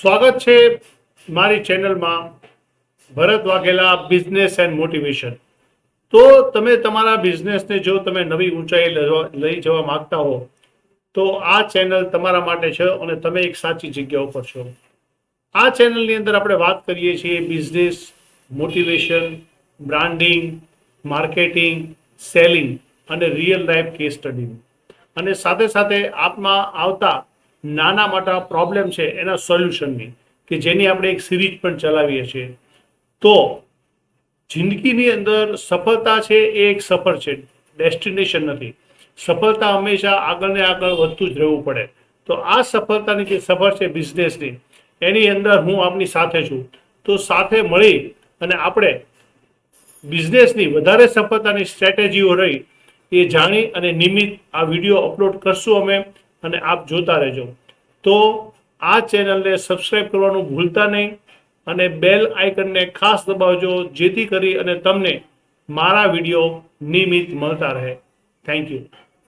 સ્વાગત છે મારી ચેનલમાં Bharat Vaghela business and motivation. તો તમે તમારા બિઝનેસને જો તમે નવી ઊંચાઈ લઈ જવા માંગતા હો, તો આ ચેનલ તમારા માટે છે અને તમે એક સાચી જગ્યા ઉપર છો. આ ચેનલની અંદર આપણે વાત કરીએ છીએ business, motivation, branding, marketing, selling અને રિયલ લાઈફ કેસ સ્ટડી અને સાથે સાથે આપમાં આવતા નાના મોટા પ્રોબ્લેમ છે એના સોલ્યુશનની કે જેની આપણે એક સિરીઝ પણ ચલાવીએ છીએ. તો જિંદગીની અંદર સફળતા છે એ એક સફર છે ડેસ્ટિનેશન નથી. સફળતા હંમેશા આગળ ને આગળ વધતું જ રહેવું પડે. તો આ સફળતાની જે સફર છે બિઝનેસની એની અંદર હું આપની સાથે છું. તો સાથે મળી અને આપણે બિઝનેસની વધારે સફળતાની સ્ટ્રેટેજીઓ રહી એ જાણી અને નિયમિત આ વીડિયો અપલોડ કરશું અમે. અને આપ જોતા રહેજો. તો આ ચેનલને સબસ્ક્રાઈબ કરવાનું ભૂલતા નહીં અને બેલ આઇકનને ખાસ દબાવજો, જેથી કરી અને તમને મારા વીડિયો નિયમિત મળતા રહે. Thank you